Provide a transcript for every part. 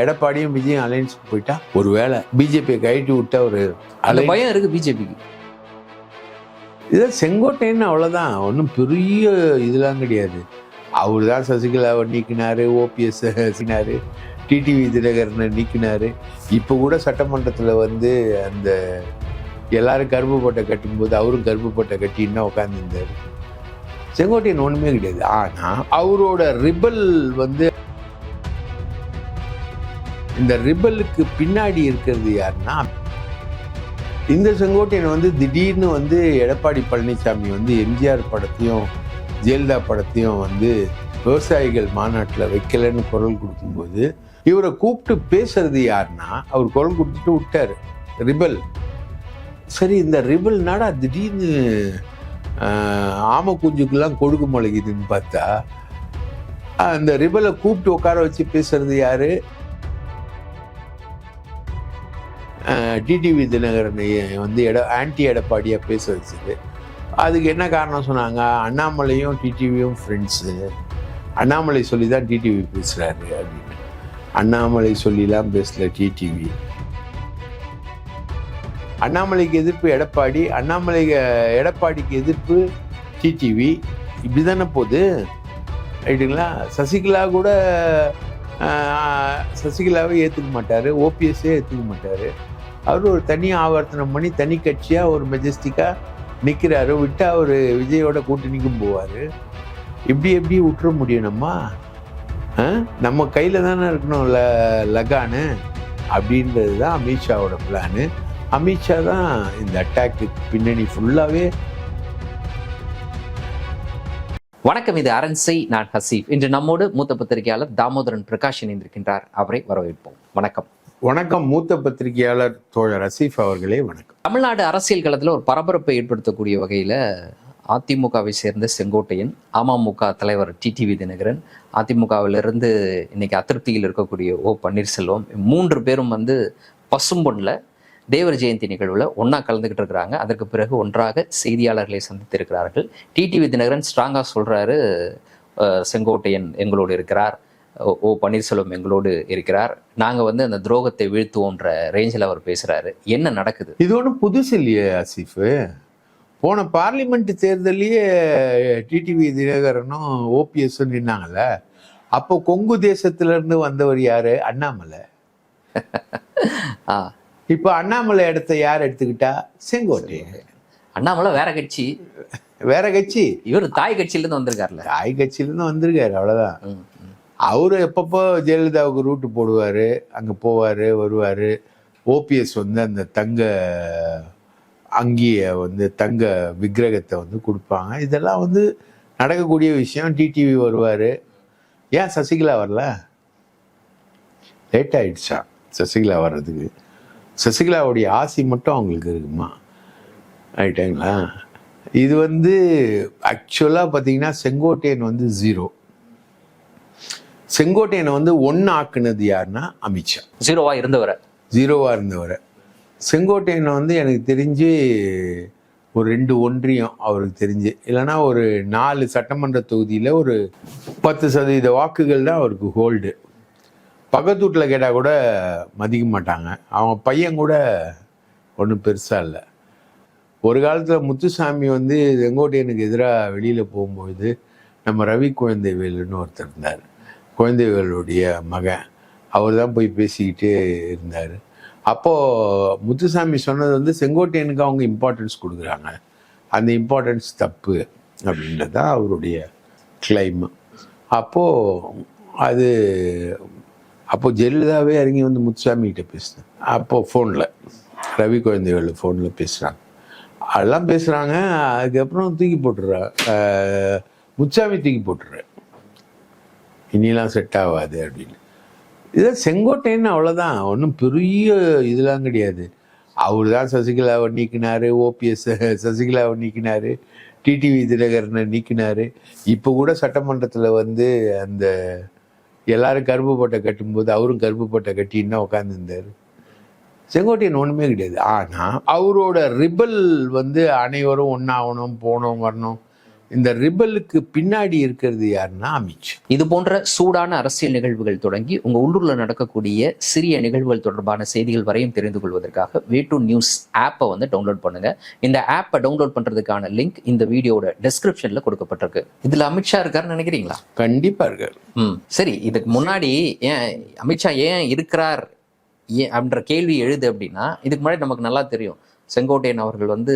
எடப்பாடியும் விஜயும் அலையன்ஸ்க்கு போயிட்டா ஒருவேளை பிஜேபியை கைட்டு விட்ட ஒரு அந்த பயம் இருக்கு பிஜேபிக்கு இதை செங்கோட்டைன்னு அவ்வளோதான் ஒன்றும் பெரிய இதெல்லாம் கிடையாது. அவர் தான் சசிகலாவை நீக்கினாரு ஓபிஎஸ் நீக்கினாரு டிடிவி தினகரனை நீக்கினாரு. இப்போ கூட சட்டமன்றத்தில் வந்து அந்த எல்லாரும் கருப்பு பட்டை கட்டும்போது அவரும் கருப்பு பட்டை கட்டின்னு உட்காந்துருந்தார் செங்கோட்டையன் ஒன்றுமே கிடையாது. ஆனால் அவரோட ரிபல் வந்து இந்த ரிபலுக்கு பின்னாடி இருக்கிறது யாருன்னா இந்த செங்கோட்டையன் வந்து திடீர்னு வந்து எடப்பாடி பழனிசாமி வந்து எம்ஜிஆர் படத்தையும் ஜெயலலிதா படத்தையும் வந்து விவசாயிகள் மாநாட்டில் வைக்கலைன்னு குரல் கொடுக்கும்போது இவரை கூப்பிட்டு பேசுறது யாருன்னா அவர் குரல் கொடுத்துட்டு விட்டாரு ரிபல். சரி இந்த ரிபல் நாடா திடீர்னு ஆஹ், ஆம குஞ்சுக்கெல்லாம் கொடுக்கு முளைக்குதுன்னு பார்த்தா அந்த ரிபலை கூப்பிட்டு உட்கார வச்சு பேசுறது யாரு? டிடிவி தினகரனை வந்து எட ஆன்டி எடப்பாடியாக பேச வச்சது. அதுக்கு என்ன காரணம் சொன்னாங்க? அண்ணாமலையும் டிடிவியும் ஃப்ரெண்ட்ஸு அண்ணாமலை சொல்லி தான் டிடிவி பேசுகிறாரு அப்படின்னு. அண்ணாமலை சொல்லிலாம் பேசல டிடிவி அண்ணாமலைக்கு எதிர்ப்பு எடப்பாடி அண்ணாமலை எடப்பாடிக்கு எதிர்ப்பு டிடிவி இப்படி தானே போகுது? ரைட்டுங்களா சசிகலா கூட சசிகலாவே ஏற்றுக்க மாட்டார் ஓபிஎஸ்ஸே ஏற்றுக்க மாட்டார். அவர் ஒரு தனி ஆவர்த்தனம் பண்ணி தனி கட்சியாக ஒரு மெஜஸ்டிக்காக நிற்கிறாரு விட்டால் அவர் விஜயோட கூட்டணிக்கும் போவார். இப்படி எப்படி விட்டுற முடியும் நம்ம ஆ? நம்ம கையில் தானே இருக்கணும் ல லகானு. அப்படின்றது தான் அமித்ஷாவோட பிளானு அமித்ஷா தான் இந்த அட்டாக்கு பின்னணி ஃபுல்லாகவே வணக்கம் இது அரண்சை நான் ஹசீப். இன்று நம்மோடு மூத்த பத்திரிகையாளர் தாமோதரன் பிரகாஷ் இணைந்திருக்கின்றார். அவரை வரவேற்போம். வணக்கம். வணக்கம் மூத்த பத்திரிகையாளர் தோழர் ரசீஃப் அவர்களே வணக்கம். தமிழ்நாடு அரசியல் களத்தில் ஒரு பரபரப்பை ஏற்படுத்தக்கூடிய வகையில் அதிமுகவை சேர்ந்த செங்கோட்டையன் அமமுக தலைவர் டிடிவி தினகரன் அதிமுகவிலிருந்து இன்னைக்கு அதிருப்தியில் இருக்கக்கூடிய ஓ பன்னீர்செல்வம் மூன்று பேரும் வந்து பசும்பொன்னில் தேவர் ஜெயந்தி நிகழ்வில் ஒன்றா கலந்துக்கிட்டு இருக்கிறாங்க. அதற்கு பிறகு ஒன்றாக செய்தியாளர்களை சந்தித்திருக்கிறார்கள். டிடிவி தினகரன் ஸ்ட்ராங்காக சொல்கிறாரு செங்கோட்டையன் எங்களோடு இருக்கிறார். ஓ- ஓ பன்னீர்செல்வம் எங்களோடு இருக்கிறார். நாங்கள் வந்து அந்த துரோகத்தை வீழ்த்துவோன்ற ரேஞ்சில் அவர் பேசுகிறாரு என்ன நடக்குது? இது ஒன்றும் புதுசு இல்லையே ஆசிஃபு. போன பார்லிமெண்ட் தேர்தலையே டிடிவி தினகரனும் ஓபிஎஸும் நின்னாங்கல்ல. அப்போ கொங்கு தேசத்துல இருந்து வந்தவர் யாரு? அண்ணாமலை. ஆ. இப்போ அண்ணாமலை இடத்த யார் எடுத்துக்கிட்டா? செங்கோட்டை. அண்ணாமலை வேற கட்சி. வேற கட்சி. இவர் தாய் கட்சியிலேருந்து வந்திருக்காருல்ல தாய் கட்சியிலேருந்து வந்திருக்காரு அவ்வளோதான். அவர் எப்பப்போ ஜெயலலிதாவுக்கு ரூட்டு போடுவார் அங்கே போவார் வருவார் ஓபிஎஸ் வந்து அந்த தங்க அங்கியை வந்து தங்க விக்கிரகத்தை வந்து கொடுப்பாங்க. இதெல்லாம் வந்து நடக்கக்கூடிய விஷயம். டிடிவி வருவார். ஏன் சசிகலா வரல? லேட் ஆயிடுச்சா சசிகலா வர்றதுக்கு? சசிகலாவுடைய ஆசை மட்டும் அவங்களுக்கு இருக்குமா? ஆயிட்டாங்களா இது வந்து ஆக்சுவலாக பார்த்தீங்கன்னா செங்கோட்டையன் வந்து ஜீரோ செங்கோட்டையனை வந்து ஒன்று ஆக்குனது யாருன்னா அமித்ஷா. ஜீரோவா இருந்தவரை. ஜீரோவாக இருந்தவரை. செங்கோட்டையனை வந்து எனக்கு தெரிஞ்சு ஒரு ரெண்டு ஒன்றியம் அவருக்கு தெரிஞ்சு. இல்லைன்னா ஒரு நாலு சட்டமன்ற தொகுதியில் ஒரு பத்து சதவீத வாக்குகள் தான் அவருக்கு ஹோல்டு. பக்கத்து வீட்டில் கேட்டால் கூட மதிக்க மாட்டாங்க. அவன் பையன் கூட ஒன்றும் பெருசாக இல்லை. ஒரு காலத்தில் முத்துசாமி வந்து செங்கோட்டையனுக்கு எதிராக வெளியில் போகும்போது நம்ம ரவி குழந்தைவேலுன்னு ஒருத்தர் இருந்தார். குழந்தைகளுடைய மகன். அவர் தான் போய் பேசிக்கிட்டே இருந்தார். அப்போது முத்துசாமி சொன்னது வந்து செங்கோட்டையனுக்கு அவங்க இம்பார்ட்டன்ஸ் கொடுக்குறாங்க. அந்த இம்பார்ட்டன்ஸ் தப்பு அப்படின்றது தான் அவருடைய கிளைம் அப்போது அது அப்போது ஜெயலலிதாவே இறங்கி வந்து முத்துசாமி கிட்ட பேசினேன் அப்போது ஃபோனில் ரவி குழந்தைகள் ஃபோனில் பேசுகிறாங்க அதெல்லாம் பேசுகிறாங்க அதுக்கப்புறம் தூக்கி போட்டுடுறா முத்துசாமி தூக்கி போட்டுடுறேன் இனிலாம் செட் ஆகாது அப்படின்னு. இதான் செங்கோட்டைன்னு அவ்வளோதான் ஒன்றும் பெரிய இதெல்லாம் கிடையாது. அவர் தான் சசிகலாவை நீக்கினார் ஓபிஎஸ் சசிகலாவை நீக்கினார் டிடிவி தினகரனை நீக்கினார். இப்போ கூட சட்டமன்றத்தில் வந்து அந்த எல்லாரும் கருப்பு பட்டை கட்டும்போது அவரும் கருப்பு பட்டை கட்டின்னு உட்காந்துருந்தாரு செங்கோட்டையன் ஒன்றுமே கிடையாது. ஆனால் அவரோட ரிபல் வந்து அனைவரும் ஒன்றாகணும் போகணும் வரணும் இந்த ரிபலுக்கு பின்னாடி இருக்கிறது யாருன்னா அமித்ஷா இது போன்ற சூடான அரசியல் நிகழ்வுகள் தொடங்கி உங்க உள்ளூர்ல நடக்கக்கூடிய சிறிய நிகழ்வுகள் தொடர்பான செய்திகள் வரையும் தெரிந்து கொள்வதற்காக வே டு நியூஸ் ஆப்பை வந்து டவுன்லோட் பண்ணுங்க. இந்த ஆப்பை டவுன்லோட் பண்றதுக்கான லிங்க் இந்த வீடியோட டெஸ்கிரிப்ஷன்ல கொடுக்கப்பட்டிருக்கு. இதுல அமித்ஷா இருக்காருன்னு நினைக்கிறீங்களா? கண்டிப்பா இருக்காரு. ம் சரி இதுக்கு முன்னாடி ஏன் அமித்ஷா ஏன் இருக்கிறார்? ஏன் அப்படின்ற கேள்வி எழுது அப்படின்னா இதுக்கு முன்னாடி நமக்கு நல்லா தெரியும். செங்கோட்டையன் அவர்கள் வந்து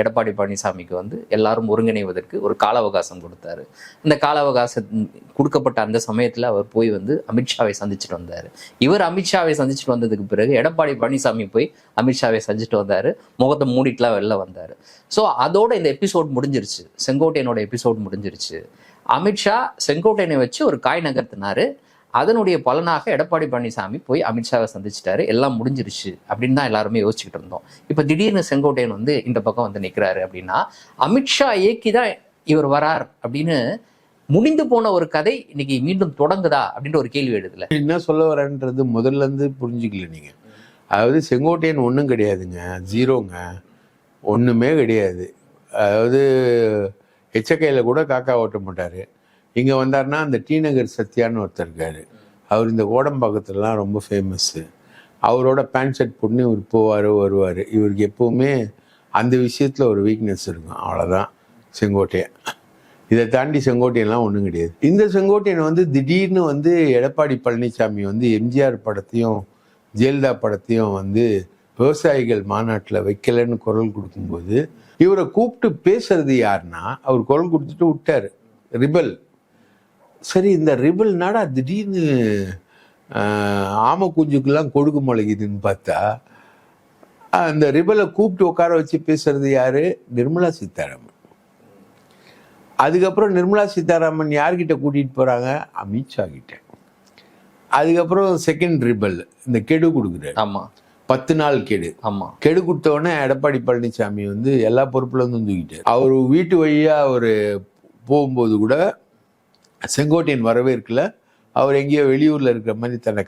எடப்பாடி பழனிசாமிக்கு வந்து எல்லாரும் ஒருங்கிணைவதற்கு ஒரு கால அவகாசம் கொடுத்தாரு. இந்த கால அவகாசம் கொடுக்கப்பட்ட அந்த சமயத்தில் அவர் போய் வந்து அமித்ஷாவை சந்திச்சுட்டு வந்தார். இவர் அமித்ஷாவை சந்திச்சுட்டு வந்ததுக்கு பிறகு எடப்பாடி பழனிசாமி போய் அமித்ஷாவை சந்திச்சுட்டு வந்தார். முகத்தை மூடிட்டுலாம் வெளில வந்தார். ஸோ அதோட இந்த எபிசோட் முடிஞ்சிருச்சு. செங்கோட்டையனோட எபிசோட் முடிஞ்சிருச்சு. அமித்ஷா செங்கோட்டையனை வச்சு ஒரு காய் நகர்த்தினாரு. அதனுடைய பலனாக எடப்பாடி பழனிசாமி போய் அமித்ஷாவை சந்திச்சிட்டாரு. எல்லாம் முடிஞ்சிருச்சு அப்படின்னு தான் எல்லாருமே யோசிச்சுக்கிட்டு இருந்தோம். இப்போ திடீர்னு செங்கோட்டையன் வந்து இந்த பக்கம் வந்து நிற்கிறாரு அப்படின்னா அமித்ஷா இயக்கி தான் இவர் வரார் அப்படின்னு முடிந்து போன ஒரு கதை இன்னைக்கு மீண்டும் தொடங்குதா அப்படின்ற ஒரு கேள்வி எழுதுல. என்ன சொல்ல வரேன்றது முதல்ல இருந்து புரிஞ்சுக்கல நீங்க. அதாவது செங்கோட்டையன் ஒன்றும் கிடையாதுங்க. ஜீரோங்க. ஒன்றுமே கிடையாது. அதாவது எச்சக்கையில் கூட காக்கா ஓட்ட மாட்டார். இங்கே வந்தார்னா அந்த டி நகர் சத்யான்னு ஒருத்தர் இருக்காரு. அவர் இந்த கோடம்பாக்கத்துலலாம் ரொம்ப ஃபேமஸ்ஸு அவரோட பேண்ட் ஷர்ட் போட்டுன்னு இவர் போவார் வருவார். இவருக்கு எப்போவுமே அந்த விஷயத்தில் ஒரு வீக்னஸ் இருக்கும். அவ்வளோதான் செங்கோட்டையன். இதை தாண்டி செங்கோட்டையெல்லாம் ஒன்றும் கிடையாது. இந்த செங்கோட்டையன் வந்து திடீர்னு வந்து எடப்பாடி பழனிசாமி வந்து எம்ஜிஆர் படத்தையும் ஜெயலலிதா படத்தையும் வந்து விவசாயிகள் மாநாட்டில் வைக்கலைன்னு குரல் கொடுக்கும்போது இவரை கூப்பிட்டு பேசுறது யாருன்னா அவர் குரல் கொடுத்துட்டு விட்டார். ரிபல். சரி இந்த ரிபல் நாடா திடீர்னு ஆம குஞ்சுக்கெல்லாம் கொடுக்கு முளைக்குதுன்னு பார்த்தா அந்த ரிபலை கூப்பிட்டு உட்கார வச்சு பேசுறது யாரு? நிர்மலா சீதாராமன். அதுக்கப்புறம் நிர்மலா சீதாராமன் யார்கிட்ட கூட்டிட்டு போறாங்க? அமித்ஷா கிட்ட. அதுக்கப்புறம் செகண்ட் ரிபல் இந்த கெடு கொடுக்குறாரு. ஆமா. பத்து நாள் கெடு. ஆமா. கெடு கொடுத்த உடனே எடப்பாடி பழனிசாமி வந்து எல்லா பொறுப்புல இருந்தும் தூக்கிட்டார். அவர் வீட்டு வழியா அவர் போகும்போது கூட செங்கோட்டையன் வரவேற்கல. அவர் எங்கேயோ வெளியூர்ல இருக்கிற மாதிரி தன்னை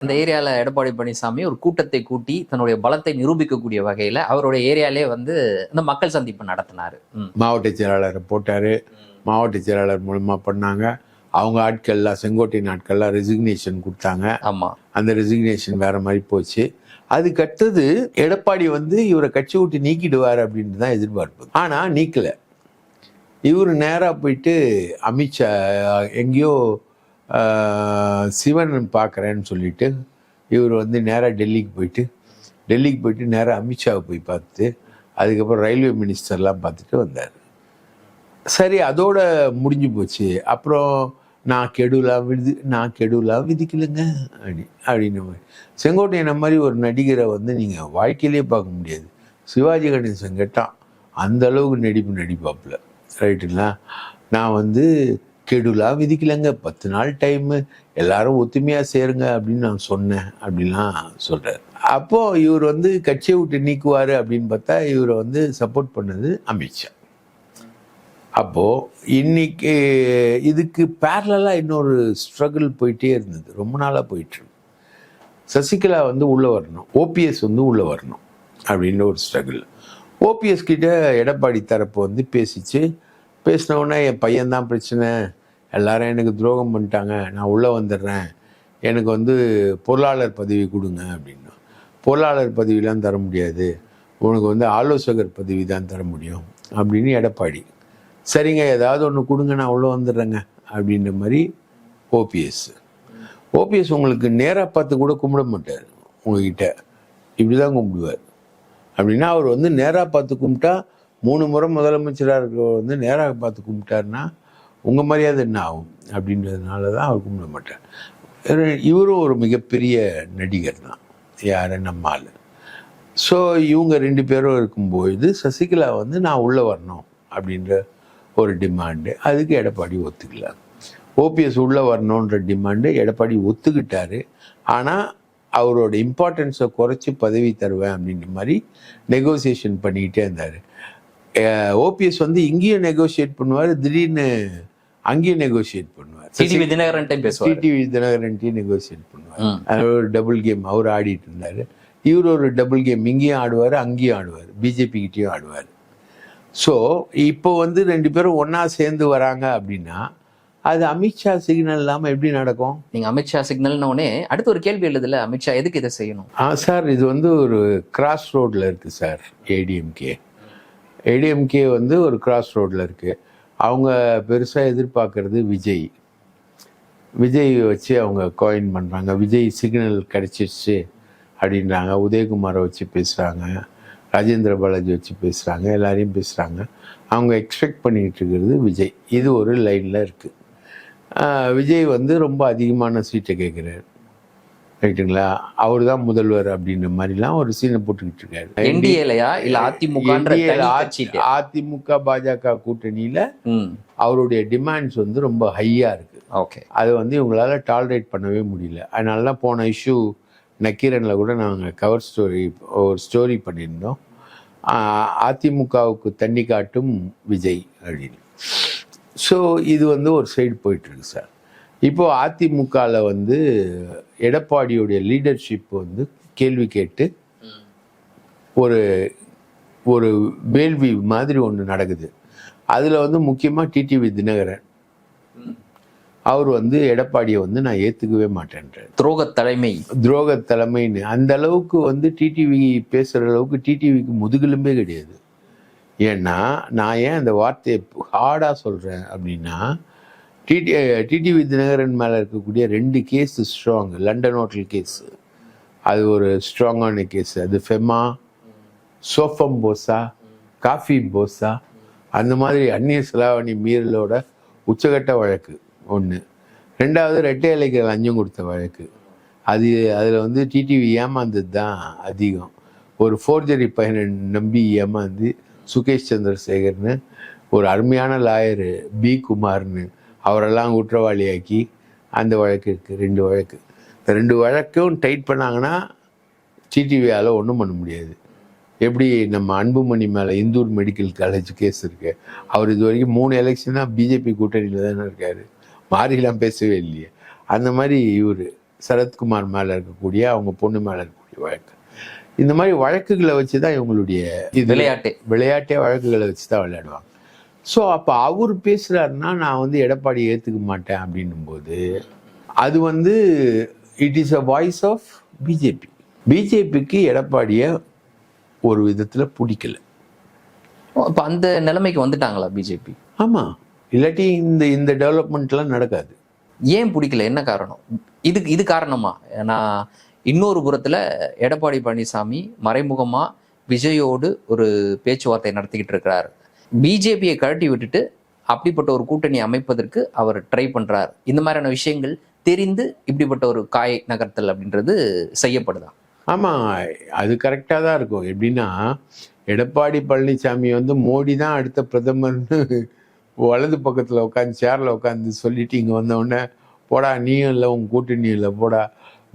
இந்த ஏரியால எடப்பாடி பழனிசாமி ஒரு கூட்டத்தை கூட்டி தன்னுடைய பலத்தை நிரூபிக்கக்கூடிய வகையில அவருடைய ஏரியாலே வந்து இந்த மக்கள் சந்திப்பு நடத்தினாரு. மாவட்ட செயலாளரை போட்டாரு. மாவட்ட செயலாளர் மூலமா பண்ணாங்க. அவங்க ஆட்கள்லாம் செங்கோட்டையன் ஆட்கள்லாம் ரெசிக்னேஷன் கொடுத்தாங்க. ஆமா. அந்த ரெசிக்னேஷன் வேற மாதிரி போச்சு. அதுக்கு அடுத்தது எடப்பாடி வந்து இவரை கட்சி விட்டு நீக்கிடுவார் அப்படின்ட்டு தான் எதிர்பார்ப்பு. ஆனா நீக்கல. இவர் நேரா போயிட்டு அமித்ஷா எங்கேயோ சிவன் பார்க்குறேன்னு சொல்லிட்டு இவர் வந்து நேராக டெல்லிக்கு போயிட்டு டெல்லிக்கு போயிட்டு நேராக அமித்ஷாவை போய் பார்த்து அதுக்கப்புறம் ரயில்வே மினிஸ்டர்லாம் பார்த்துட்டு வந்தார். சரி அதோட முடிஞ்சு போச்சு. அப்புறம் நான் கெடுலாம் விதி நான் கெடுலாம் விதிக்கலைங்க அப்படி அப்படின்னு மாதிரி. செங்கோட்டையனை மாதிரி ஒரு நடிகரை வந்து நீங்கள் வாழ்க்கையிலே பார்க்க முடியாது. சிவாஜி கணேசன் கேட்டான் அந்த அளவுக்கு நடிப்பு நடிப்பாப்புல ரைட்டுங்களா? நான் வந்து கெடுலாம் விதிக்கலைங்க பத்து நாள் டைமு எல்லாரும் ஒத்துமையாக சேருங்க அப்படின்னு நான் சொன்னேன் அப்படின்லாம் சொல்கிறார் அப்போது இவர் வந்து கட்சியை விட்டு நீக்குவார் அப்படின்னு பார்த்தா இவரை வந்து சப்போர்ட் பண்ணது அமித்ஷா. அப்போது இன்னைக்கு இதுக்கு பேரலாக இன்னொரு ஸ்ட்ரகிள் போயிட்டே இருந்தது. ரொம்ப நாளாக போயிட்டுருக்கு சசிகலா வந்து உள்ளே வரணும். ஓபிஎஸ் வந்து உள்ளே வரணும் அப்படின்னு ஒரு ஸ்ட்ரகிள் ஓபிஎஸ் கிட்ட எடப்பாடி தரப்பு வந்து பேசிச்சு. பேசினவுடனே என் பையன்தான் பிரச்சனை. எல்லாரும் எனக்கு துரோகம் பண்ணிட்டாங்க. நான் உள்ளே வந்துடுறேன். எனக்கு வந்து பொருளாளர் பதவி கொடுங்க அப்படின்னு. பொருளாளர் பதவிலாம் தர முடியாது. உனக்கு வந்து ஆலோசகர் பதவி தான் தர முடியும் அப்படின்னு எடப்பாடி சரிங்க ஏதாவது ஒன்று கொடுங்க நான் உள்ளே வந்துடுறேங்க அப்படின்ற மாதிரி ஓபிஎஸ். ஓபிஎஸ் உங்களுக்கு நேராக பார்த்து கூட கும்பிட மாட்டார் உங்ககிட்ட. இப்படி தான் கும்பிடுவார். அப்படின்னா அவர் வந்து நேராக பார்த்து கும்பிட்டா மூணு முறை முதலமைச்சராக இருக்கிறவர் வந்து நேராக பார்த்து கும்பிட்டாருன்னா உங்கள் மரியாதை என்ன ஆகும்? அப்படின்றதுனால தான் அவர் கும்பிட மாட்டார். இவரும் ஒரு மிகப்பெரிய நடிகர் தான். யார்? நம்மால் ஸோ இவங்க ரெண்டு பேரும் இருக்கும்பொழுது சசிகலா வந்து நான் உள்ளே வரணும் அப்படின்ற ஒரு டிமாண்டு அதுக்கு எடப்பாடி ஒத்துக்கல. ஓபிஎஸ் உள்ளே வரணுன்ற டிமாண்டு எடப்பாடி ஒத்துக்கிட்டாரு. ஆனால் அவரோட இம்பார்ட்டன்ஸை குறைச்சி பதவி தருவேன் அப்படின்ற மாதிரி நெகோசியேஷன் பண்ணிக்கிட்டே இருந்தார். ஓபிஎஸ் வந்து இங்கேயும் நெகோஷியேட் பண்ணுவார் திடீர்னு அங்கேயும் நெகோஷியேட் பண்ணுவார். டிடிவி தினகரன் பேசுவார். டிடிவி தினகரன்ட்டி நெகோசியேட் பண்ணுவார். ஒரு டபுள் கேம் அவர் ஆடிட்டு இருந்தார். இவர் ஒரு டபுள் கேம் இங்கேயும் ஆடுவார் அங்கேயும் ஆடுவார். பிஜேபி கிட்டேயும் ஆடுவார். ஸோ இப்போ வந்து ரெண்டு பேரும் ஒன்றா சேர்ந்து வராங்க அப்படின்னா அது அமித்ஷா சிக்னல் இல்லாமல் எப்படி நடக்கும்? நீங்க அமித்ஷா சிக்னல்னு உடனே அடுத்து ஒரு கேள்வி எழுதுல அமித்ஷா எதுக்கு இதை செய்யணும்? ஆ சார் இது வந்து ஒரு கிராஸ் ரோட்டில் இருக்குது சார் ஏடிஎம்கே ஏடிஎம்கே வந்து ஒரு கிராஸ் ரோட்டில் இருக்குது அவங்க பெருசாக எதிர்பார்க்கறது விஜய். விஜய் வச்சு அவங்க காயின் பண்ணுறாங்க விஜய் சிக்னல் கிடச்சிருச்சு அப்படின்றாங்க. உதயகுமாரை வச்சு பேசுகிறாங்க ராஜேந்திர பாலாஜி வச்சு பேசுகிறாங்க எல்லாரையும் பேசுகிறாங்க அவங்க எக்ஸ்பெக்ட் பண்ணிக்கிட்டு இருக்கிறது விஜய். இது ஒரு லைனில் இருக்குது விஜய் வந்து ரொம்ப அதிகமான சீட்டை கேட்குறாரு ரைட்டுங்களா? அவர் தான் முதல்வர் அப்படின்ற மாதிரிலாம் ஒரு சீனை போட்டுக்கிட்டு இருக்காரு. என்டிஏலயா இல்ல கட்சிட்டு அதிமுக பாஜக கூட்டணியில அவருடைய டிமாண்ட்ஸ் வந்து ரொம்ப ஹையா இருக்கு. ஓகே. அதை வந்து இவங்களால டாலரேட் பண்ணவே முடியல. அதனால தான் போன இஷ்யூ நக்கீரனில் கூட நாங்கள் கவர் ஸ்டோரி ஒரு ஸ்டோரி பண்ணியிருந்தோம். அதிமுகவுக்கு தண்ணி காட்டும் விஜய் அப்படின்னு. ஸோ இது வந்து ஒரு சைடு போயிட்டுருக்கு சார் இப்போ அதிமுகவில் வந்து எடப்பாடியுடைய லீடர்ஷிப் வந்து கேள்வி கேட்டு ஒரு ஒரு வேள்வி மாதிரி ஒன்று நடக்குது. அதில் வந்து முக்கியமாக டிடிவி தினகரன். அவர் வந்து எடப்பாடியை வந்து நான் ஏற்றுக்கவே மாட்டேன்றார். துரோக தலைமை. துரோக தலைமைன்னு. அந்த அளவுக்கு வந்து டிடிவி பேசுகிற அளவுக்கு டிடிவிக்கு முதுகெலும்பே கிடையாது. ஏன்னா நான் ஏன் அந்த வார்த்தையை ஹார்டாக சொல்கிறேன் அப்படின்னா டிடி டிடிவி தினகரன் மேலே இருக்கக்கூடிய ரெண்டு case strong London hotel case அது ஒரு ஸ்ட்ராங்கான கேஸ் அது ஃபெமா சோஃபம் போசா காஃபி போசா அந்த மாதிரி அந்நிய செலாவணி மீறலோட உச்சகட்ட வழக்கு. ஒன்று ரெண்டாவது ரெட்டை இலைக்கு லஞ்சம் கொடுத்த வழக்கு. அது அதில் வந்து டிடிவி ஏமாந்தது தான் அதிகம். ஒரு ஃபோர்ஜரி பையனை நம்பி ஏமாந்து சுகேஷ் சந்திரசேகர்னு ஒரு அருமையான லாயரு பி குமார்னு அவரெல்லாம் குற்றவாளியாக்கி அந்த வழக்கு இருக்குது ரெண்டு வழக்கு. இந்த ரெண்டு வழக்கும் டைட் பண்ணாங்கன்னா டிடிவியால் ஒன்றும் பண்ண முடியாது. எப்படி நம்ம அன்புமணி மேலே இந்தூர் மெடிக்கல் காலேஜ் கேஸ் இருக்கு? அவர் இது வரைக்கும் மூணு எலெக்ஷனாக பிஜேபி கூட்டணியில் தானே இருக்காரு. மாறிலாம் பேசவே இல்லையே. அந்த மாதிரி இவர் சரத்குமார் மேலே இருக்கக்கூடிய அவங்க பொண்ணு மேலே இருக்கக்கூடிய வழக்கு. இந்த மாதிரி வழக்குகளை வச்சு தான் இவங்களுடைய விளையாட்டு. விளையாட்டே வழக்குகளை வச்சு தான் விளையாடுவாங்க. ஸோ அப்போ அவர் பேசுகிறாருன்னா நான் வந்து எடப்பாடி ஏற்றுக்க மாட்டேன் அப்படின்னும்போது அது வந்து it is a voice of BJP பிஜேபிக்கு எடப்பாடியை ஒரு விதத்தில் பிடிக்கல. இப்ப அந்த நிலைமைக்கு வந்துட்டாங்களா பிஜேபி ஆமாம் இல்லாட்டி இந்த இந்த டெவலப்மெண்ட்லாம் நடக்காது. ஏன் பிடிக்கல? என்ன காரணம்? இதுக்கு இது காரணமா? ஏன்னா இன்னொரு புறத்துல எடப்பாடி பழனிசாமி மறைமுகமா விஜயோடு ஒரு பேச்சுவார்த்தை நடத்திக்கிட்டு இருக்கிறார். பிஜேபியை கழட்டி விட்டுட்டு அப்படிப்பட்ட ஒரு கூட்டணி அமைப்பதற்கு அவர் ட்ரை பண்றார். இந்த மாதிரியான விஷயங்கள் தெரிந்து இப்படிப்பட்ட ஒரு காய் நகர்த்தல் அப்படின்றது செய்யப்படுதா? ஆமாம் அது கரெக்டாக தான் இருக்கும். எப்படின்னா எடப்பாடி பழனிசாமி வந்து மோடி தான் அடுத்த பிரதமர்னு வலது பக்கத்தில் உட்காந்து சேரில் உட்காந்து சொல்லிட்டு இங்கே வந்தவுடனே போடா நீயும் இல்லை உன் கூட்டணியும் இல்லை போடா.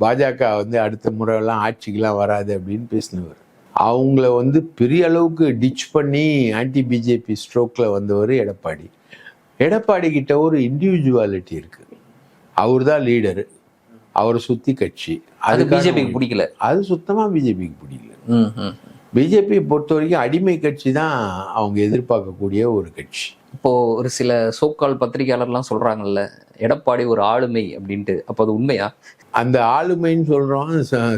பாஜக வந்து அடுத்த முறையெல்லாம் ஆட்சிக்கெலாம் வராது அப்படின்னு பேசினவர். அவங்கள வந்து பெரிய அளவுக்கு டிச் பண்ணி ஆன்டி பிஜேபி ஸ்ட்ரோக்கில் வந்தவர் எடப்பாடி. எடப்பாடி கிட்ட ஒரு இண்டிவிஜுவாலிட்டி இருக்குது அவர் தான் லீடரு அவரை சுற்றி கட்சி. அது பிஜேபிக்கு பிடிக்கல. அது சுத்தமாக பிஜேபிக்கு பிடிக்கல. பிஜேபி பொறுத்த வரைக்கும் அடிமை கட்சி தான் அவங்க எதிர்பார்க்கக்கூடிய ஒரு கட்சி. இப்போ ஒரு சில சோக்கால் பத்திரிகையாளர்லாம் சொல்றாங்கல்ல எடப்பாடி ஒரு ஆளுமை அப்படின்ட்டு. அப்போ அது உண்மையா? அந்த ஆளுமைன்னு சொல்கிறோம்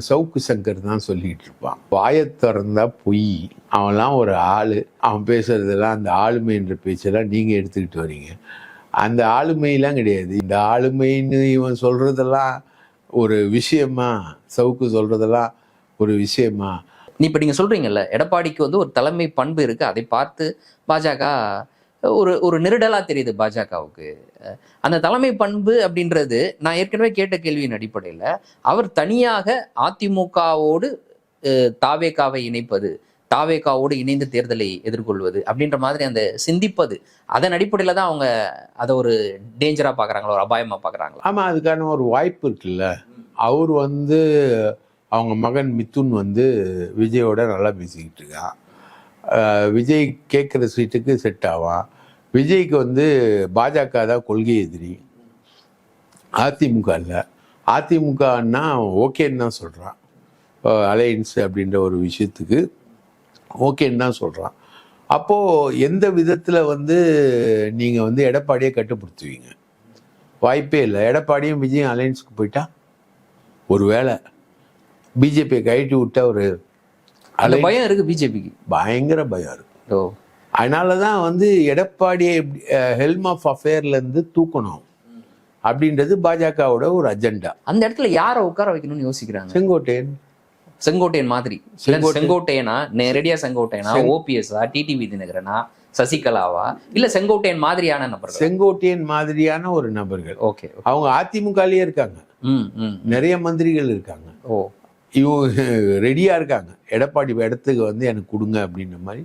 சவுக்கு சங்கர் தான் சொல்லிக்கிட்டு இருப்பான். வாயத் திறந்தா பொய். அவன்லாம் ஒரு ஆள். அவன் பேசுறதெல்லாம் அந்த ஆளுமைன்ற பேச்செல்லாம் நீங்கள் எடுத்துக்கிட்டு வரீங்க. அந்த ஆளுமையெல்லாம் கிடையாது. இந்த ஆளுமைன்னு இவன் சொல்கிறதெல்லாம் ஒரு விஷயமா? சவுக்கு சொல்கிறதெல்லாம் ஒரு விஷயமா? நீ இப்போ நீங்கள் சொல்கிறீங்கல்ல எடப்பாடிக்கு வந்து ஒரு தலைமை பண்பு இருக்கு. அதை பார்த்து பாஜக ஒரு ஒரு நெருடலாக தெரியுது பாஜகவுக்கு. அந்த தலைமை பண்பு அப்படின்றது நான் ஏற்கனவே கேட்ட கேள்வியின் அடிப்படையில் அவர் தனியாக அதிமுகவோடு அஹ், தாவேகாவை இணைப்பது தாவேகாவோடு இணைந்து தேர்தலை எதிர்கொள்வது அப்படின்ற மாதிரி அந்த சிந்திப்பது அதன் அடிப்படையில் தான் அவங்க அதை ஒரு டேஞ்சராக பார்க்குறாங்களா ஒரு அபாயமாக பார்க்குறாங்களா ஆமாம் அதுக்கான ஒரு வாய்ப்பு இருக்குல்ல. அவர் வந்து அவங்க மகன் மித்துன் வந்து விஜயோட நல்லா பேசிக்கிட்டு இருக்கான் விஜய் கேட்குற சீட்டுக்கு செட் ஆவான். விஜய்க்கு வந்து பாஜக தான் கொள்கை எதிரி. அதிமுக இல்லை. அதிமுகன்னா ஓகேன்னு தான் சொல்கிறான் அலையன்ஸ் அப்படின்ற ஒரு விஷயத்துக்கு ஓகேன்னு தான் சொல்கிறான் அப்போது எந்த விதத்தில் வந்து நீங்கள் வந்து எடப்பாடியை கட்டுப்படுத்துவீங்க? வாய்ப்பே இல்லை. எடப்பாடியும் விஜயும் அலையன்ஸுக்கு போயிட்டா? ஒரு வேளை பிஜேபியை கழட்டி விட்ட ஒரு அந்த பயம் இருக்கு பிஜேபிக்கு பயங்கர பயம் இருக்கு. ஓ. அதனால தான் வந்து எடப்பாடியை ஹெல்ம் ஆஃப் அஃபேர்லேருந்து தூக்கணும் அப்படின்றது பாஜகவோட ஒரு அஜெண்டா அந்த இடத்துல யாரை உட்கார வைக்கணும்னு யோசிக்கிறாங்க? செங்கோட்டையன். செங்கோட்டையன் மாதிரி. செங்கோட்டையனா. நேரடியா செங்கோட்டையனா? ஓபிஎஸ்ஆ டிடிவி தினகரனா? சசிகலாவா? இல்ல செங்கோட்டையன் மாதிரியான நபர்கள்? செங்கோட்டையன் மாதிரியான ஒரு நபர்கள். ஓகே அவங்க அதிமுகலயே இருக்காங்க. நிறைய மந்திரிகள் இருக்காங்க. ஓ. இவங்க ரெடியா இருக்காங்க. எடப்பாடி இடத்துக்கு வந்து எனக்கு கொடுங்க அப்படின்ற மாதிரி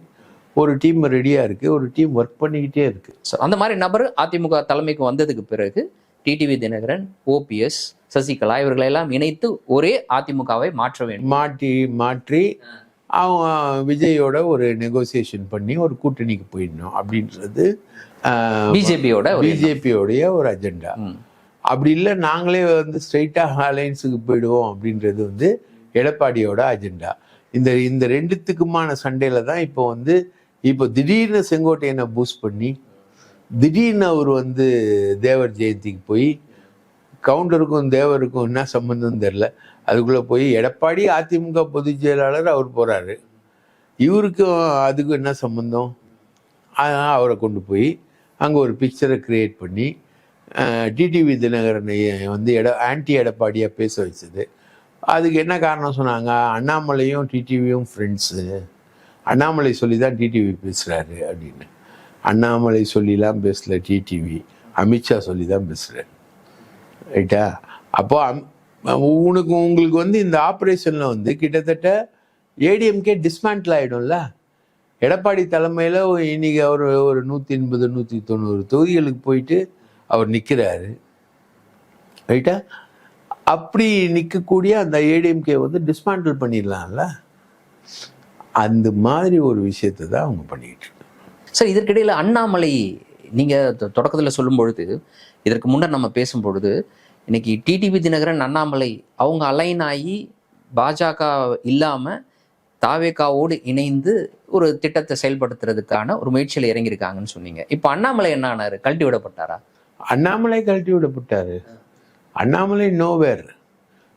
ஒரு டீம் ரெடியா இருக்கு. ஒரு டீம் ஒர்க் பண்ணிக்கிட்டே இருக்கு. So, அந்த மாதிரி நபர் அதிமுக தலைமைக்கு வந்ததுக்கு பிறகு டிடிவி தினகரன் ஓபிஎஸ் சசிகலா இவர்களை எல்லாம் இணைத்து ஒரே அதிமுகவை மாற்ற வேண்டும். மாற்றி மாற்றி அவங்க விஜயோட ஒரு நெகோசியேஷன் பண்ணி ஒரு கூட்டணிக்கு போயிடணும் அப்படின்றது பிஜேபியோட பிஜேபியோடைய ஒரு அஜெண்டா. அப்படி இல்லை நாங்களே வந்து ஸ்ட்ரைட்டாக அலையன்ஸுக்கு போயிடுவோம் அப்படின்றது வந்து எடப்பாடியோட அஜெண்டா இந்த இந்த ரெண்டுத்துக்குமான சண்டையில தான் இப்போ வந்து இப்போ திடீர்னு செங்கோட்டையனை பூஸ்ட் பண்ணி திடீர்னு அவர் வந்து தேவர் ஜெயந்திக்கு போய் கவுண்டருக்கும் தேவருக்கும் என்ன சம்பந்தம் தெரில அதுக்குள்ளே போய் எடப்பாடி அதிமுக பொதுச் செயலாளர் அவர் போகிறாரு இவருக்கும் அதுக்கும் என்ன சம்பந்தம்? அதனால் அவரை கொண்டு போய் அங்கே ஒரு பிக்சரை கிரியேட் பண்ணி டிடிவி தினகரனை வந்து எட ஆன்டி எடப்பாடியாக பேச வச்சது. அதுக்கு என்ன காரணம் சொன்னாங்க? அண்ணாமலையும் டிடிவியும் ஃப்ரெண்ட்ஸு அண்ணாமலை சொல்லி தான் டிடிவி பேசுகிறாரு அப்படின்னு. அண்ணாமலை சொல்லிலாம் பேசல டிடிவி அமித்ஷா சொல்லி தான் பேசுகிறாரு ரைட்டா அப்போ அம்- உனக்கு உங்களுக்கு வந்து இந்த ஆப்ரேஷனில் வந்து கிட்டத்தட்ட ஏடிஎம்கே டிஸ்மேண்டில் ஆகிடும்ல எடப்பாடி தலைமையில் இன்னைக்கு அவர் ஒரு நூற்றி எண்பது நூற்றி தொண்ணூறு தொகுதிகளுக்கு போயிட்டு அவர் நிற்கிறாரு ரைட்டா அப்படி நிற்கக்கூடிய அந்த ஏடிஎம்கே வந்து டிஸ்மேண்டில் பண்ணிடலாம்ல? அந்த மாதிரி ஒரு விஷயத்தை தான் அவங்க பண்ணிட்டு. சார் இதற்கிடையில அண்ணாமலை நீங்க தொ- தொடக்கத்துல சொல்லும் பொழுது இதற்கு முன்னர் நம்ம பேசும் பொழுது இன்னைக்கு டிடிவி தினகரன் அண்ணாமலை அவங்க அலைன் ஆகி பாஜக இல்லாம தாவேகாவோடு இணைந்து ஒரு திட்டத்தை செயல்படுத்துறதுக்கான ஒரு முயற்சியில் இறங்கியிருக்காங்கன்னு சொன்னீங்க. இப்போ அண்ணாமலை என்ன ஆனாரு? கழட்டி விடப்பட்டாரா? அண்ணாமலை கழட்டி விடப்பட்டாரு. அண்ணாமலை நோவேர்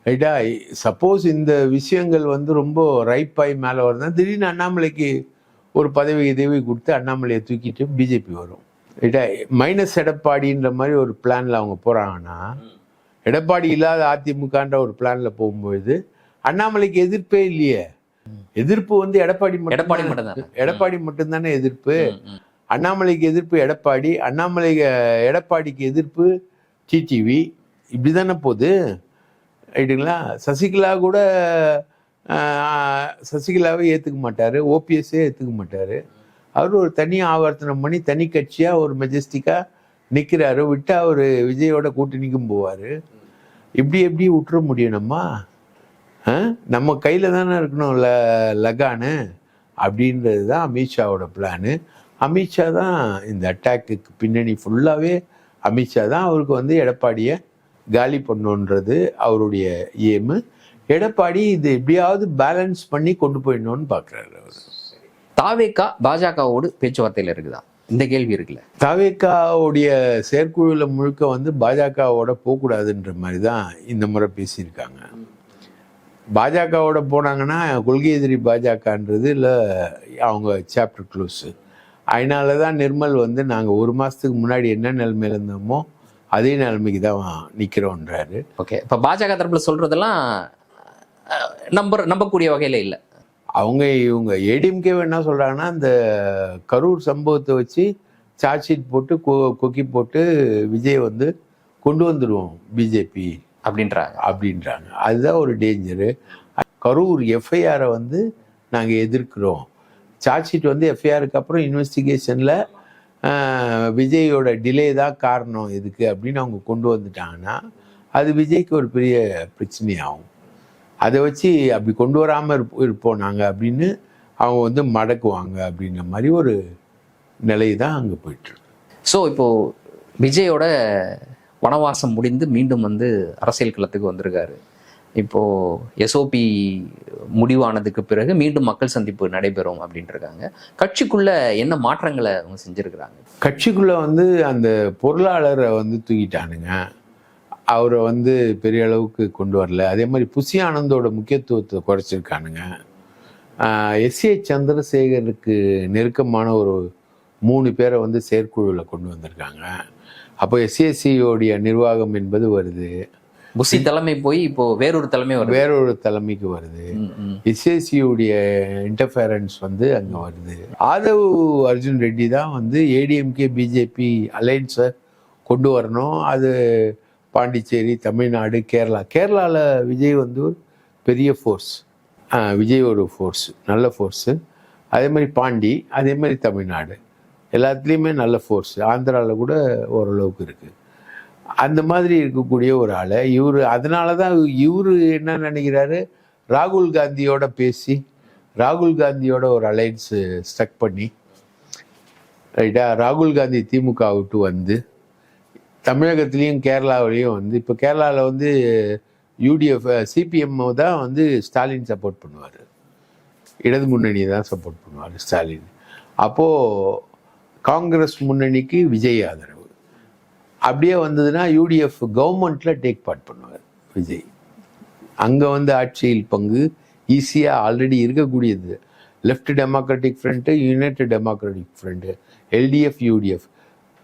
ரைட்டா? சப்போஸ் இந்த விஷயங்கள் வந்து ரொம்ப ரைப்பாய் மேலே வருதுன்னா திடீர்னு அண்ணாமலைக்கு ஒரு பதவி உதவி கொடுத்து அண்ணாமலையை தூக்கிட்டு பிஜேபி வரும். ரைட்டா? மைனஸ் எடப்பாடின்ற மாதிரி ஒரு பிளான்ல அவங்க போறாங்கன்னா எடப்பாடி இல்லாத அதிமுகன்ற ஒரு பிளான்ல போகும்பொழுது அண்ணாமலைக்கு எதிர்ப்பே இல்லையே. எதிர்ப்பு வந்து எடப்பாடி எடப்பாடி மட்டும்தான். எடப்பாடி மட்டும்தானே எதிர்ப்பு. அண்ணாமலைக்கு எதிர்ப்பு எடப்பாடி அண்ணாமலை எடப்பாடிக்கு எதிர்ப்பு டிடிவி இப்படி தானே போகுது? ரைட்டுங்களா சசிகலா கூட சசிகலாவே ஏற்றுக்க மாட்டார் ஓபிஎஸ்ஸே ஏற்றுக்க மாட்டார். அவர் ஒரு தனி ஆவர்த்தனம் பண்ணி தனி கட்சியாக ஒரு மெஜஸ்டிக்காக நிற்கிறாரு விட்டு அவர் விஜயோட கூட்டணிக்கும் போவார். இப்படி எப்படி விட்டுற முடியும் நம்ம? ஆ? நம்ம கையில் தானே இருக்கணும் ல லகானு. அப்படின்றது தான் அமித்ஷாவோட பிளானு அமித்ஷா தான் இந்த அட்டாக்கு பின்னணி ஃபுல்லாகவே அமித்ஷா தான் அவருக்கு வந்து எடப்பாடியை காலி பண்ணணுன்றது அவருடைய ஏமு எடப்பாடி இது எப்படியாவது பேலன்ஸ் பண்ணி கொண்டு போயிடணும்னு பார்க்குறாரு அவர். தாவேகா பாஜகவோடு பேச்சுவார்த்தையில் இருக்குதா? இந்த கேள்வி இருக்குல்ல. தவேக்காவுடைய செயற்குழுவில் முழுக்க வந்து பாஜகவோட போகக்கூடாதுன்ற மாதிரி தான் இந்த முறை பேசியிருக்காங்க. பாஜகவோட போனாங்கன்னா கொள்கை எதிரி பாஜகன்றது இல்லை அவங்க சாப்டர் க்ளோஸு அதனால தான் நிர்மல் வந்து நாங்கள் ஒரு மாதத்துக்கு முன்னாடி என்ன நிலைமையில இருந்தோமோ அதே நிலைமைக்கு தான் நிற்கிறோன்றாரு ஓகே இப்போ பாஜக தரப்புல சொல்றதெல்லாம் அஹ், நம்ப நம்பக்கூடிய வகையில இல்லை. அவங்க இவங்க ஏடிஎம்கே என்ன சொல்கிறாங்கன்னா இந்த கரூர் சம்பவத்தை வச்சு சார்ஜ் ஷீட் போட்டு கொ கொக்கி போட்டு விஜய் வந்து கொண்டு வந்துடுவோம் பிஜேபி. அப்படின்றாங்க. அப்படின்றாங்க. அதுதான் ஒரு டேஞ்சரு கரூர் எஃப்ஐஆரை வந்து நாங்கள் எதிர்க்கிறோம். சார்ஜ் ஷீட் வந்து எஃப்ஐஆருக்கு அப்புறம் இன்வெஸ்டிகேஷனில் விஜயோட டிலே தான் காரணம் இதுக்கு அப்படின்னு அவங்க கொண்டு வந்துட்டாங்கன்னா அது விஜய்க்கு ஒரு பெரிய பிரச்சனையாகும். அதை வச்சு அப்படி கொண்டு வராமல் இருப்போ இருப்போம் நாங்கள் அப்படின்னு அவங்க வந்து மடக்குவாங்க அப்படின்ற மாதிரி ஒரு நிலை தான் அங்கே போயிட்டுருக்கு ஸோ இப்போது விஜயோட வனவாசம் முடிந்து மீண்டும் வந்து அரசியல் களத்துக்கு வந்திருக்காரு. இப்போது எஸ்ஓபி முடிவானதுக்கு பிறகு மீண்டும் மக்கள் சந்திப்பு நடைபெறும் அப்படின்ட்டு இருக்காங்க கட்சிக்குள்ள என்ன மாற்றங்களை அவங்க செஞ்சுருக்கிறாங்க? கட்சிக்குள்ளே வந்து அந்த பொருளாளரை வந்து தூக்கிட்டானுங்க. அவரை வந்து பெரிய அளவுக்கு கொண்டு வரல. அதே மாதிரி புசி ஆனந்தோட முக்கியத்துவத்தை குறைச்சிருக்கானுங்க. எஸ்ஏ சந்திரசேகருக்கு நெருக்கமான ஒரு மூணு பேரை வந்து செயற்குழுவில் கொண்டு வந்திருக்காங்க. அப்போ எஸ்ஏசியோடைய நிர்வாகம் என்பது வருது. புசி தலைமை போய் இப்போ வேறொரு தலைமை வருது. வேறொரு தலைமைக்கு வருது. எஸ்ஏசியுடைய இன்டர்ஃபரன்ஸ் வந்து அங்கே வருது. ஆதவ் அர்ஜுன் ரெட்டி தான் வந்து ஏடிஎம்கே பிஜேபி அலைன்ஸை கொண்டு வரணும். அது பாண்டிச்சேரி தமிழ்நாடு கேரளா. கேரளாவில் விஜய் வந்து ஒரு பெரிய ஃபோர்ஸ் விஜய் ஒரு ஃபோர்ஸ் நல்ல ஃபோர்ஸு அதே மாதிரி பாண்டி அதே மாதிரி தமிழ்நாடு. எல்லாத்துலேயுமே நல்ல ஃபோர்ஸ் ஆந்திராவில் கூட ஓரளவுக்கு இருக்குது அந்த மாதிரி இருக்கக்கூடிய ஒரு ஆள் இவர் அதனால தான் இவர் என்ன நினைக்கிறாரு? ராகுல் காந்தியோட பேசி ராகுல் காந்தியோட ஒரு அலைன்ஸு ஸ்டக் பண்ணி ரைட்டா ராகுல் காந்தி திமுக விட்டு வந்து தமிழகத்துலேயும் கேரளாவிலையும் வந்து இப்போ கேரளாவில் வந்து யூடிஎஃப் சிபிஎம் தான் வந்து ஸ்டாலின் சப்போர்ட் பண்ணுவார். இடது முன்னணியை தான் சப்போர்ட் பண்ணுவார் ஸ்டாலின் அப்போது காங்கிரஸ் முன்னணிக்கு விஜய் ஆதரவு. அப்படியே வந்ததுன்னா யூடிஎஃப் கவர்மெண்ட்டில் டேக் பார்ட் பண்ணுவார் விஜய். அங்கே வந்து ஆட்சியில் பங்கு ஈஸியாக ஆல்ரெடி இருக்கக்கூடியது. Left democratic front united democratic front LDF UDF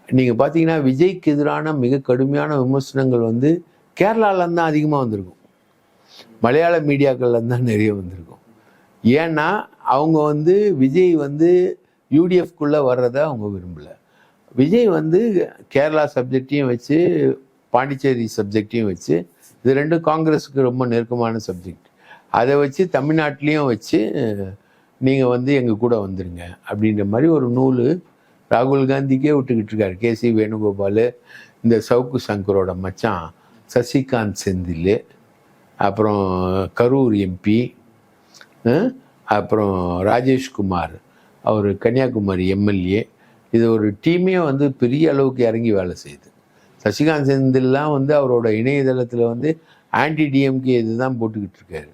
நீங்கள் பார்த்தீங்கன்னா விஜய்க்கு எதிரான மிக கடுமையான விமர்சனங்கள் வந்து கேரளாவில் தான் அதிகமாக வந்திருக்கும். மலையாள மீடியாக்கள்ல தான் நிறைய வந்திருக்கும். ஏன்னா அவங்க வந்து விஜய் வந்து யூடிஎஃப்குள்ளே வர்றதை அவங்க விரும்பலை. விஜய் வந்து கேரளா சப்ஜெக்டையும் வச்சு பாண்டிச்சேரி சப்ஜெக்டையும் வச்சு இது ரெண்டும் காங்கிரஸுக்கு ரொம்ப நெருக்கமான சப்ஜெக்ட். அதை வச்சு தமிழ்நாட்டிலையும் வச்சு நீங்கள் வந்து எங்கள் கூட வந்துடுங்க அப்படின்ற மாதிரி ஒரு நூல் ராகுல் காந்திக்கே விட்டுக்கிட்டு இருக்காரு. கே சி வேணுகோபால் இந்த சவுக்கு சங்கரோட மச்சான் சசிகாந்த் செந்தில் அப்புறம் கரூர் எம்பி அப்புறம் ராஜேஷ்குமார் அவர் கன்னியாகுமரி எம்எல்ஏ இது ஒரு டீமே வந்து பெரிய அளவுக்கு இறங்கி வேலை செய்யுது. சசிகாந்த் செந்தில்லாம் வந்து அவரோட இணையதளத்தில் வந்து ஆன்டி டிஎம்கே இதுதான் போட்டுக்கிட்டு இருக்காரு.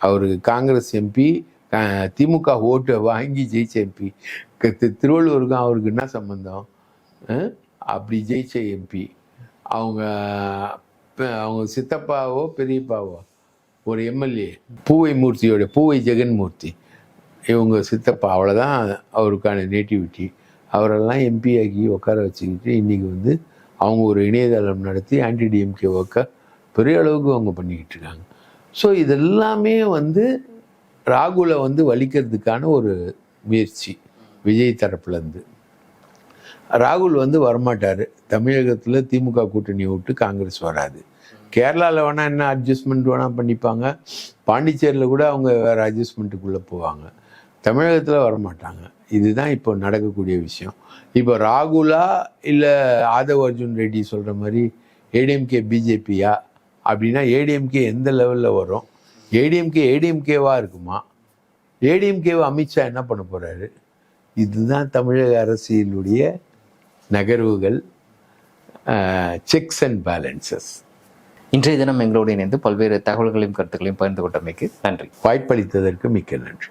அவருக்கு காங்கிரஸ் எம்பி திமுக ஓட்டை வாங்கி ஜெயிச்ச எம்பி. திருவள்ளூருக்கும் அவருக்கு என்ன சம்பந்தம்? அப்படி ஜெயிச்ச எம்பி. அவங்க அவங்க சித்தப்பாவோ பெரியப்பாவோ ஒரு எம்எல்ஏ பூவை மூர்த்தியோட பூவை ஜெகன்மூர்த்தி. இவங்க சித்தப்பா அவ்வளோதான் அவருக்கான நேட்டிவிட்டி. அவரெல்லாம் எம்பி ஆக்கி உட்கார வச்சுக்கிட்டு இன்றைக்கி வந்து அவங்க ஒரு இணையதளம் நடத்தி ஆன்டி டிஎம்கே ஒர்க்கை பெரிய அளவுக்கு அவங்க பண்ணிக்கிட்டு இருக்காங்க. ஸோ இதெல்லாமே வந்து ராகுலை வந்து வலிக்கிறதுக்கான ஒரு முயற்சி. விஜய் தரப்புலேருந்து ராகுல் வந்து வரமாட்டார். தமிழகத்தில் திமுக கூட்டணி விட்டு காங்கிரஸ் வராது. கேரளாவில் வேணால் என்ன அட்ஜஸ்ட்மெண்ட் வேணால் பண்ணிப்பாங்க. பாண்டிச்சேரியில் கூட அவங்க வேறு அட்ஜஸ்ட்மெண்ட்டுக்குள்ளே போவாங்க. தமிழகத்தில் வரமாட்டாங்க. இதுதான் இப்போ நடக்கக்கூடிய விஷயம். இப்போ ராகுலா இல்லை ஆதவ் அர்ஜுன் ரெட்டி சொல்கிற மாதிரி ஏடிஎம்கே பிஜேபியா? அப்படின்னா ஏடிஎம்கே எந்த லெவலில் வரும்? ஏடிஎம்கே ஏடிஎம்கேவா இருக்குமா? ஏடிஎம்கேவை அமித்ஷா என்ன பண்ண போகிறாரு இதுதான் தமிழக அரசியலுடைய நகர்வுகள் செக்ஸ் அண்ட் பேலன்சஸ் இன்றைய தினம் எங்களோடு இணைந்து பல்வேறு தகவல்களையும் கருத்துக்களையும் பகிர்ந்து கொண்டமைக்கு நன்றி. வாய்ப்பளித்ததற்கு மிக்க நன்றி.